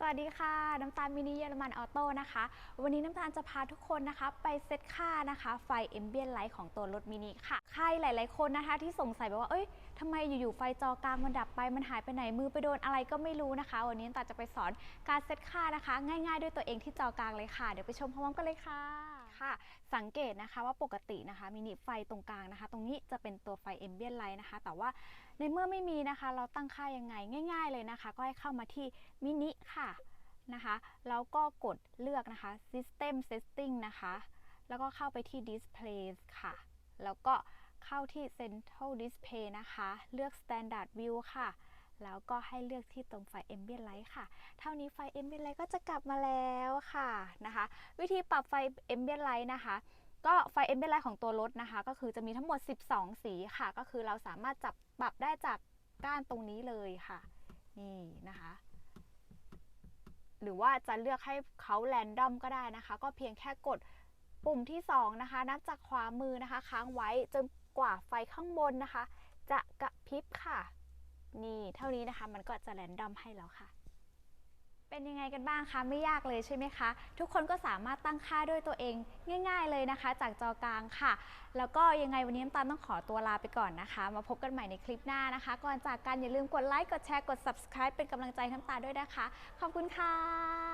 สวัสดีค่ะ น้ำตาลมินิเยอรมันออโต้นะคะ วันนี้น้ำตาลจะพาทุกคนนะคะ ไปเซตค่านะคะ ไฟเอมเบียนไลท์ของตัวรถมินิค่ะ ใครหลาย ๆ คนนะคะ ที่สงสัยแบบว่าเอ้ยทำไมอยู่ ๆ ไฟจอกลางมันดับไปมันหายไปไหนมือไปโดนอะไรก็ไม่รู้นะคะ วันนี้น้ำตาลจะไปสอนการเซตค่านะคะ ง่าย ๆ ด้วยตัวเองที่จอกลางเลยค่ะ เดี๋ยวไปชมพร้อมกันเลยค่ะค่ะ สังเกตนะคะว่าปกตินะคะมินิไฟตรงกลางนะคะ ตรงนี้จะเป็นตัวไฟเอมเบียนไลท์นะคะ แต่ว่า ในเมื่อไม่มีนะคะ เราตั้งค่ายังไงง่าย ๆเลยนะคะ ก็ให้เข้ามาที่มินิค่ะนะคะแล้วก็กดเลือกนะคะ System Setting นะคะ แล้วก็เข้าไปที่ display ค่ะ แล้วก็เข้าที่ Central Display นะคะ เลือก Standard View ค่ะ แล้วก็ให้เลือกที่ตรงไฟ Ambient Light ค่ะ เท่านี้ไฟ Ambient Light ก็จะกลับมาแล้วค่ะนะคะ วิธีปรับไฟ Ambient Light นะคะ ก็ไฟ Ambient Light ของตัวรถนะคะ ก็คือจะมีทั้งหมด 12 สีค่ะ ก็คือเราสามารถจับปรับได้จากก้านตรงนี้เลยค่ะ นี่นะคะ หรือว่าจะเลือกให้เขาแรนดอมก็ได้นะคะ ก็เพียงแค่กดปุ่มที่ 2 นะคะ นับจากขวามือนะคะ ค้างไว้จนกว่าไฟข้างบนนะคะ จะกระพริบค่ะ นี่เท่านี้นะคะมันก็จะแรนดอมให้แล้วค่ะ เป็นยังไงกันบ้างคะไม่ยากเลยใช่ไหมคะ ทุกคนก็สามารถตั้งค่าด้วยตัวเองง่าย ๆเลยนะคะ จากจอกลางค่ะ แล้วก็ยังไงวันนี้น้ำตาลต้องขอตัวลาไปก่อนนะคะ มาพบกันใหม่ในคลิปหน้านะคะ ก่อนจากกันอย่าลืมกดไลค์กดแชร์กด subscribe เป็นกำลังใจน้ำตาลด้วยนะคะ ขอบคุณค่ะ